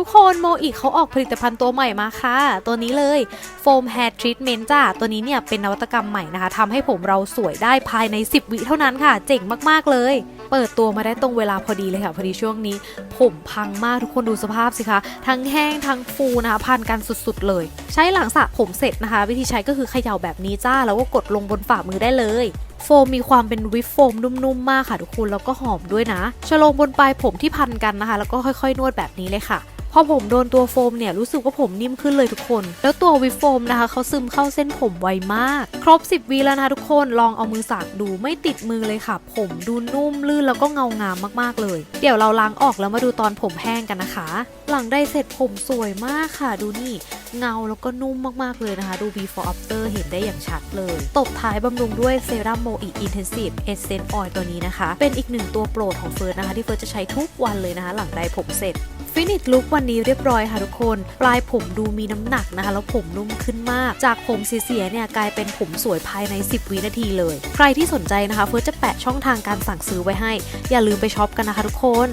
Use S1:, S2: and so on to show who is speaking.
S1: ทุกคนโมอีกเขาออกผลิตภัณฑ์ตัวใหม่มาค่ะ ตัวนี้เลยโฟม Hair Treatment จ้าตัวนี้เนี่ยเป็นนวัตกรรมใหม่นะคะทำให้ผมเราสวยได้ภายใน 10 วิเท่านั้นค่ะ เจ๋งมาก ๆ เลย เปิดตัวมาได้ตรงเวลาพอดีเลยค่ะ พอดีช่วงนี้ ผมพังมากทุกคนดูสภาพสิคะ ทั้งแห้งทั้งฟูนะคะพันกันสุดๆเลย ใช้หลังสระผมเสร็จนะคะ วิธีใช้ก็คือเขย่าแบบนี้จ้า แล้วก็กดลงบนฝ่ามือได้เลยโฟมมีความเป็นวิปโฟมนุ่มๆมากค่ะทุกคนแล้วก็หอมด้วยนะชะลมบนปลายผมที่พันกันนะคะ แล้วก็ค่อยๆ นวดแบบนี้เลยค่ะ พอผมโดนตัวโฟมเนี่ยรู้สึกว่าผมนิ่มขึ้นเลยทุกคน แล้วตัววิปโฟมนะคะเขาซึมเข้าเส้นผมไวมาก ครบ 10วีแล้วนะคะทุกคนลองเอามือสากดูไม่ติดมือเลยค่ะ ผมดูนุ่มลื่นแล้วก็เงางามมากๆเลย เดี๋ยวเราล้างออกแล้วมาดูตอนผมแห้งกันนะคะ หลังได้เสร็จผมสวยมากค่ะดูนี่ เงาแล้วก็นุ่มมากๆเลยนะคะ ดู before after เห็นได้อย่างชัดเลย ตบท้ายบำรุงด้วยเซรั่มโมอีอินเทนซีฟเอเซนต์ออยตัวนี้นะคะ เป็นอีกหนึ่งตัวโปรดของเฟิร์สนะคะ ที่เฟิร์สจะใช้ทุกวันเลยนะคะ หลังได้ผมเสร็จฟินิชลุควันนี้เรียบร้อยค่ะทุกคน ปลายผมดูมีน้ำหนักนะคะ แล้วผมนุ่มขึ้นมาก จากผมเสียเนี่ยกลายเป็นผมสวยภายใน 10 วินาทีเลย ใครที่สนใจนะคะ เฟิร์สจะแปะช่องทางการสั่งซื้อไว้ให้ อย่าลืมไปช็อปกันนะคะทุกคน